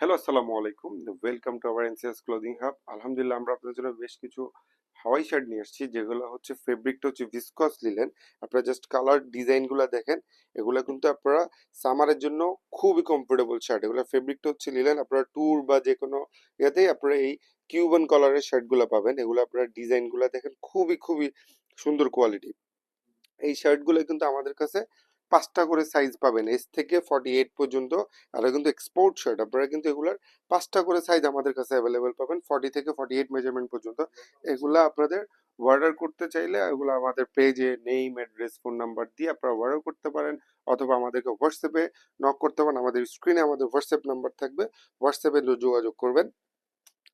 Hello আসসালামু আলাইকুম welcome to our NCS clothing hub আলহামদুলিল্লাহ আমরা আপনাদের জন্য বেশ কিছু হাওয়াই শার্ট নিয়ে এসেছি, যেগুলো হচ্ছে ফেব্রিকটা হচ্ছে ভিসকস লিলেন আপনারা জাস্ট কালার ডিজাইনগুলো দেখেন, এগুলো কিন্তু আপনারা সামারের জন্য খুবই কমফোর্টেবল শার্ট এগুলো ফেব্রিকটা হচ্ছে লিলেন আপনারা ট্যুর বা যে কোনো ইয়েতেই আপনারা এই কিউবান কালারের শার্টগুলো পাবেন। এগুলো আপনারা ডিজাইনগুলো দেখেন, খুবই খুবই সুন্দর কোয়ালিটি এই শার্টগুলো কিন্তু আমাদের কাছে পাঁচটা করে সাইজ পাবেন। এস থেকে ফর্টি এইট পর্যন্ত আর কিন্তু এক্সপোর্ট শার্ট আপনারা কিন্তু এগুলার পাঁচটা করে সাইজ আমাদের কাছে অ্যাভেলেবেল পাবেন ফর্টি থেকে ফর্টি এইট মেজারমেন্ট পর্যন্ত। এগুলা আপনাদের অর্ডার করতে চাইলে এগুলো আমাদের পেজে নেম অ্যাড্রেস ফোন নাম্বার দিয়ে আপনারা অর্ডার করতে পারেন, অথবা আমাদেরকে হোয়াটসঅ্যাপে নক করতে পারেন, আমাদের স্ক্রিনে আমাদের হোয়াটসঅ্যাপ নাম্বার থাকবে হোয়াটসঅ্যাপে যোগাযোগ করবেন।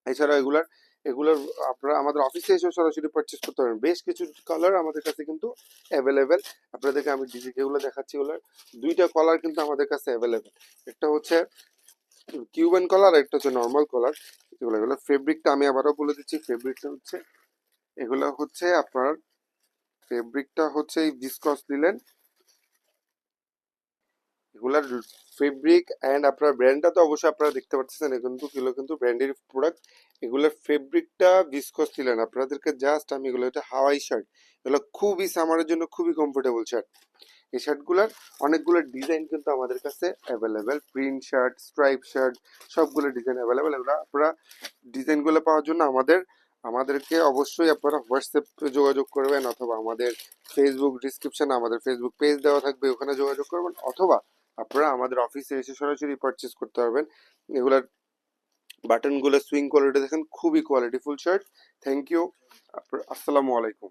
এছাড়া এগুলার এগুলোর আপনারা আমাদের অফিসে এসে সরাসরি পারচেস করতে পারেন বেশ কিছু কালার আমাদের কাছে কিন্তু অ্যাভেলেবেল আপনাদেরকে আমি ডিজি যেগুলো দেখাচ্ছি ওগুলোর। দুইটা কালার কিন্তু আমাদের কাছে অ্যাভেলেবেল একটা হচ্ছে কিউবান কালার একটা হচ্ছে নর্মাল কালার এগুলো এগুলো ফেব্রিকটা আমি আবারও বলে দিচ্ছি। ফেব্রিকটা হচ্ছে, এগুলো হচ্ছে আপনার ফেব্রিকটা হচ্ছে এই ডিসকস দিলেন এগুলার ফেব্রিক অ্যান্ড আপনার ব্র্যান্ডটা তো অবশ্যই আপনারা দেখতে পাচ্ছেন কিন্তু এগুলো কিন্তু ব্র্যান্ডের প্রোডাক্ট এগুলোর ফেব্রিকটা ভিসকস ছিলেন। আপনাদেরকে জাস্ট আমি এগুলো এটা হাওয়াই শার্ট এগুলো খুবই সামারের জন্য খুবই কমফোর্টেবল শার্ট এই শার্টগুলোর অনেকগুলো ডিজাইন কিন্তু আমাদের কাছে available print shirt stripe shirt সবগুলো ডিজাইন অ্যাভেলেবেল এগুলো আপনারা ডিজাইনগুলো পাওয়ার জন্য আমাদের, আমাদেরকে অবশ্যই আপনারা হোয়াটসঅ্যাপে যোগাযোগ করবেন অথবা আমাদের ফেসবুক ডিসক্রিপশনে আমাদের ফেসবুক পেজ দেওয়া থাকবে। ওখানে যোগাযোগ করবেন অথবা আপনারা আমাদের অফিসে এসে সরাসরি পারচেস করতে পারবেন। এগুলার বাটনগুলো সুইং কোয়ালিটি দেখেন, খুবই কোয়ালিটিফুল শার্ট থ্যাংক ইউ আসসালামু আলাইকুম।